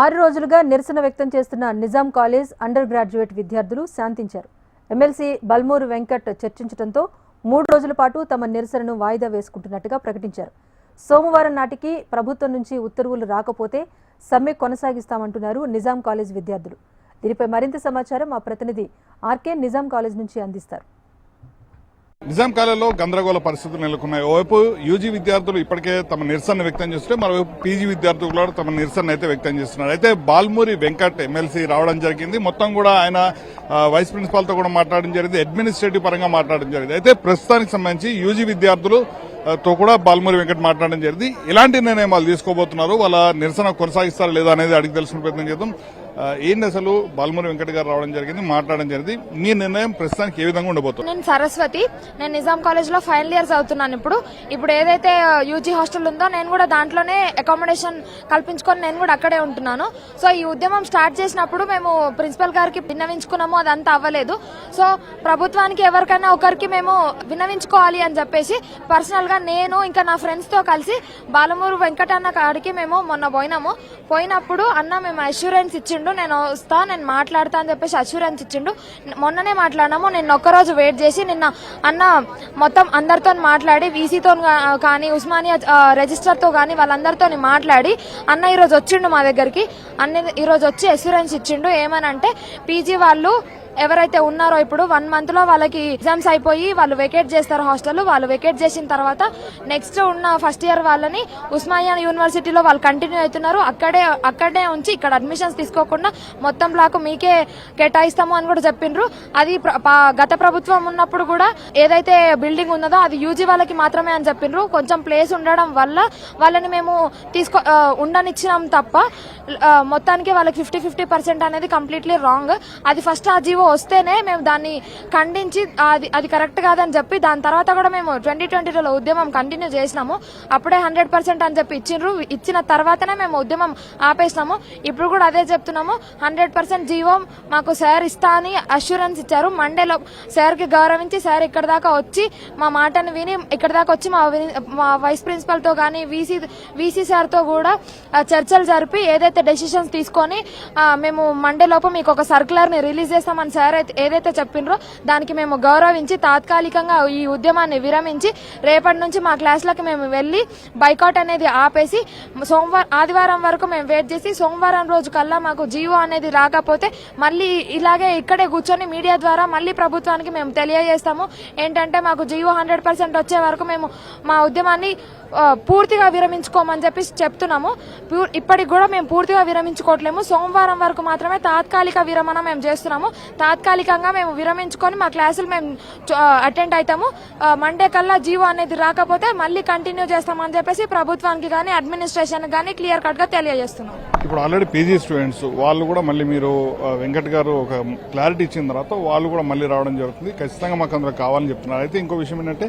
ఆరు రోజులుగా నిరసన వ్యక్తం చేస్తున్న నిజాం కాలేజ్ అండర్ గ్రాడ్యుయేట్ విద్యార్థులు శాంతించారు. ఎమ్మెల్సీ బల్మూరు వెంకట్ చర్చించడంతో మూడు రోజుల పాటు తమ నిరసనను వాయిదా వేసుకుంటున్నట్టుగా ప్రకటించారు. సోమవారం నాటికి ప్రభుత్వం నుంచి ఉత్తర్వులు రాకపోతే సమ్మె కొనసాగిస్తామంటున్నారు నిజాం కాలేజ్ విద్యార్థులు. దీనిపై మరింత సమాచారం మా ప్రతినిధి ఆర్కే నిజాం కాలేజ్ నుంచి అందిస్తారు. నిజాం కాలేజీలో గందరగోళ పరిస్థితులు నెలకొన్నాయి. ఓవైపు యూజీ విద్యార్థులు ఇప్పటికే తమ నిరసన వ్యక్తం చేస్తుంటే మరోవైపు పీజీ విద్యార్థులు కూడా తమ నిరసన అయితే వ్యక్తం చేస్తున్నారు. అయితే బాల్మూరి వెంకట్ ఎమ్మెల్సీ రావడం జరిగింది. మొత్తం కూడా ఆయన వైస్ ప్రిన్సిపాల్తో కూడా మాట్లాడడం జరిగింది. అడ్మినిస్ట్రేటివ్ పరంగా మాట్లాడడం జరిగింది. అయితే ప్రస్తుతానికి సంబంధించి యూజీ విద్యార్థులు తో కూడా బాల్మూరి వెంకట్ మాట్లాడడం జరిగింది. ఇలాంటి నిర్ణయం వాళ్ళు తీసుకోబోతున్నారు. వాళ్ళ నిరసన కొనసాగిస్తారా లేదా అనేది అడిగి తెలుసుకునే ప్రయత్నం చేద్దాం. ఏంటి అసలు బాలమూరి వెంకట గారు రావడం జరిగింది మాట్లాడడం జరిగింది. మీ నిర్ణయం ప్రస్తుతానికి ఏ విధంగా ఉండబోతుంది? నేను సరస్వతి నేను నిజాం కాలేజ్లో ఫైనల్ ఇయర్ చదువుతున్నాను ఇప్పుడు. ఇప్పుడు ఏదైతే యూజీ హాస్టల్ ఉందో నేను కూడా దాంట్లోనే అకామిడేషన్ కల్పించుకొని నేను కూడా అక్కడే ఉంటున్నాను. సో ఈ ఉద్యమం స్టార్ట్ చేసినప్పుడు మేము ప్రిన్సిపల్ గారికి విన్నవించుకున్నాము అదంతా అవ్వలేదు. సో ప్రభుత్వానికి ఎవరికైనా ఒకరికి మేము విన్నవించుకోవాలి అని చెప్పేసి పర్సనల్గా నేను ఇంకా నా ఫ్రెండ్స్తో కలిసి బాలమూరు వెంకటన్న కాడికి మేము మొన్న పోయినాము. పోయినప్పుడు అన్న మేము అష్యూరెన్స్ ఇచ్చిండు. నేను వస్తా నేను మాట్లాడతా అని చెప్పేసి అష్యూరెన్స్ ఇచ్చిండు. మొన్ననే మాట్లాడినాము నిన్న ఒక్కరోజు వెయిట్ చేసి నిన్న అన్న మొత్తం అందరితో మాట్లాడి వీసీతో కానీ ఉస్మానియా రిజిస్టర్తో కానీ వాళ్ళందరితో మాట్లాడి అన్న ఈరోజు వచ్చిండు మా దగ్గరికి. అన్న ఈరోజు వచ్చి అష్యూరెన్స్ ఇచ్చిండు. ఏమనంటే పీజీ వాళ్ళు ఎవరైతే ఉన్నారో ఇప్పుడు వన్ మంత్లో వాళ్ళకి ఎగ్జామ్స్ అయిపోయి వాళ్ళు వెకేట్ చేస్తారు హాస్టల్ వాళ్ళు వెకేట్ చేసిన తర్వాత నెక్స్ట్ ఉన్న ఫస్ట్ ఇయర్ వాళ్ళని ఉస్మానియా యూనివర్సిటీలో వాళ్ళు కంటిన్యూ అవుతున్నారు. అక్కడే అక్కడే ఉంచి ఇక్కడ అడ్మిషన్స్ తీసుకోకుండా మొత్తం బ్లాక్ మీకే కేటాయిస్తాము అని కూడా చెప్పిండ్రు. అది పా- గత ప్రభుత్వం ఉన్నప్పుడు కూడా ఏదైతే బిల్డింగ్ ఉన్నదో అది యూజీ వాళ్ళకి మాత్రమే అని చెప్పిండ్రు. కొంచెం ప్లేస్ ఉండడం వల్ల వాళ్ళని మేము తీసుకో ఉండనిచ్చినాం తప్ప మొత్తానికి వాళ్ళకి ఫిఫ్టీ ఫిఫ్టీ పర్సెంట్ అనేది కంప్లీట్లీ రాంగ్ అది ఫస్ట్ ఆ జీవో వస్తేనే మేము దాన్ని ఖండించి అది అది కరెక్ట్ కాదని చెప్పి దాని తర్వాత కూడా మేము ట్వంటీ ట్వంటీలో ఉద్యమం కంటిన్యూ చేసినాము. అప్పుడే హండ్రెడ్ పర్సెంట్ అని చెప్పి ఇచ్చిండ్రు. ఇచ్చిన తర్వాతనే మేము ఉద్యమం ఆపేసినాము. ఇప్పుడు కూడా అదే చెప్తున్నాము. హండ్రెడ్ పర్సెంట్ జీవో మాకు సార్ ఇస్తా అని అష్యూరెన్స్ ఇచ్చారు. మండేలో సార్కి గౌరవించి సార్ ఇక్కడ దాకా వచ్చి మా మాటను విని ఇక్కడ దాకా వచ్చి మా మా వైస్ ప్రిన్సిపల్తో కానీ వీసీ వీసీ సార్తో కూడా చర్చలు జరిపి ఏదైతే డెసిషన్స్ తీసుకొని మేము మండే లోపు మీకు ఒక సర్క్యులర్ని రిలీజ్ చేస్తామని సార్ అయితే ఏదైతే చెప్పిండ్రో దానికి మేము గౌరవించి తాత్కాలికంగా ఈ ఉద్యమాన్ని విరమించి రేపటి నుంచి మా క్లాసులకు మేము వెళ్ళి బైకాట్ అనేది ఆపేసి సోమవారం ఆదివారం వరకు మేము వెయిట్ చేసి సోమవారం రోజు కల్లా మాకు జీవో అనేది రాకపోతే మళ్ళీ ఇలాగే ఇక్కడే కూర్చొని మీడియా ద్వారా మళ్ళీ ప్రభుత్వానికి మేము తెలియజేస్తాము. ఏంటంటే మాకు జీవో హండ్రెడ్ పర్సెంట్ వచ్చే వరకు మేము మా ఉద్యమాన్ని పూర్తిగా విరమించుకోమని చెప్పి చెప్తున్నాము. ఇప్పటికి కూడా మేము పూర్తిగా విరమించుకోవట్లేము. సోమవారం వరకు మాత్రమే తాత్కాలిక విరమణ మేము చేస్తున్నాము. తాత్కాలికంగా మేము విరమించుకొని మా క్లాసులు మేము అటెండ్ అవుతాము మండే కల్లా జీవో అనేది రాకపోతే మళ్ళీ కంటిన్యూ చేస్తామని చెప్పేసి ప్రభుత్వానికి కానీ అడ్మినిస్ట్రేషన్ కానీ క్లియర్ కట్గా తెలియజేస్తున్నాం. ఇప్పుడు ఆల్రెడీ పీజీ స్టూడెంట్స్ వాళ్ళు కూడా మళ్ళీ మీరు వెంకట్ గారు ఒక క్లారిటీ ఇచ్చిన తర్వాత వాళ్ళు కూడా మళ్ళీ రావడం జరుగుతుంది. ఖచ్చితంగా మాకు అందరూ కావాలని చెప్తున్నారు. అయితే ఇంకో విషయం ఏంటంటే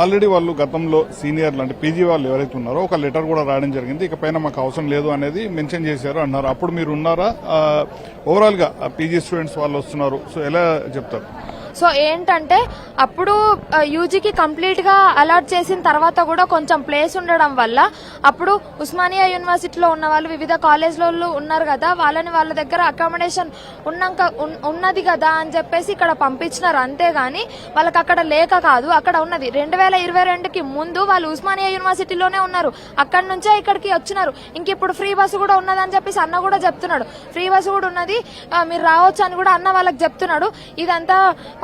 ఆల్రెడీ వాళ్ళు గతంలో సీనియర్లు అంటే పీజీ వాళ్ళు ఎవరైతే ఉన్నారో ఒక లెటర్ కూడా రాయడం జరిగింది. ఇకపైన మాకు అవసరం లేదు అనేది మెన్షన్ చేశారు అన్నారు. అప్పుడు మీరు ఉన్నారా? ఓవరాల్గా పీజీ స్టూడెంట్స్ వాళ్ళు వస్తున్నారు. సో ఎలా చెప్తారు? సో ఏంటంటే అప్పుడు యూజీకి కంప్లీట్గా అలాట్ చేసిన తర్వాత కూడా కొంచెం ప్లేస్ ఉండడం వల్ల అప్పుడు ఉస్మానియా యూనివర్సిటీలో ఉన్న వాళ్ళు వివిధ కాలేజ్లలో ఉన్నారు కదా వాళ్ళని వాళ్ళ దగ్గర అకామిడేషన్ ఉన్నాక ఉన్నది కదా అని చెప్పేసి ఇక్కడ పంపించినారు. అంతేగాని వాళ్ళకి అక్కడ లేక కాదు అక్కడ ఉన్నది. రెండు వేల ఇరవై రెండుకి ముందు వాళ్ళు ఉస్మానియా యూనివర్సిటీలోనే ఉన్నారు. అక్కడ నుంచే ఇక్కడికి వచ్చినారు. ఇంక ఇప్పుడు ఫ్రీ బస్సు కూడా ఉన్నదని చెప్పేసి అన్న కూడా చెప్తున్నాడు. ఫ్రీ బస్సు కూడా ఉన్నది మీరు రావచ్చు అని కూడా అన్న వాళ్ళకి చెప్తున్నాడు. ఇదంతా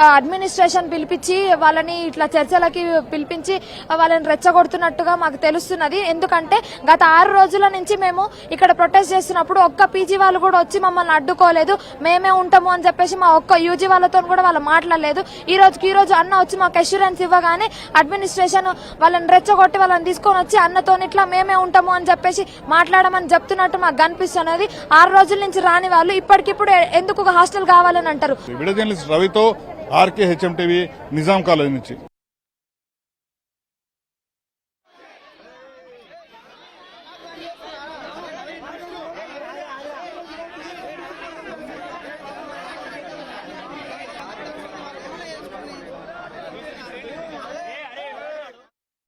అడ్మినిస్ట్రేషన్ పిలిపించి వాళ్ళని ఇట్లా చర్చలకి పిలిపించి వాళ్ళని రెచ్చగొడుతున్నట్టుగా మాకు తెలుస్తున్నది. ఎందుకంటే గత ఆరు రోజుల నుంచి మేము ఇక్కడ ప్రొటెస్ట్ చేస్తున్నప్పుడు ఒక్క పీజీ వాళ్ళు కూడా వచ్చి మమ్మల్ని అడ్డుకోలేదు. మేమే ఉంటాము అని చెప్పేసి మా ఒక్క యూజీ వాళ్ళతో కూడా వాళ్ళు మాట్లాడలేదు. ఈ రోజుకి ఈ రోజు అన్న వచ్చి మాకు అష్యూరెన్స్ ఇవ్వగానే అడ్మినిస్ట్రేషన్ వాళ్ళని రెచ్చగొట్టి వాళ్ళని తీసుకొని వచ్చి అన్నతో ఇట్లా మేమే ఉంటాము అని చెప్పేసి మాట్లాడమని చెప్తున్నట్టు మాకు కనిపిస్తున్నది. ఆరు రోజుల నుంచి రాని వాళ్ళు ఇప్పటికిప్పుడు ఎందుకు హాస్టల్ కావాలని అంటారు? రవితో RK HM TV Nizam college నుంచి.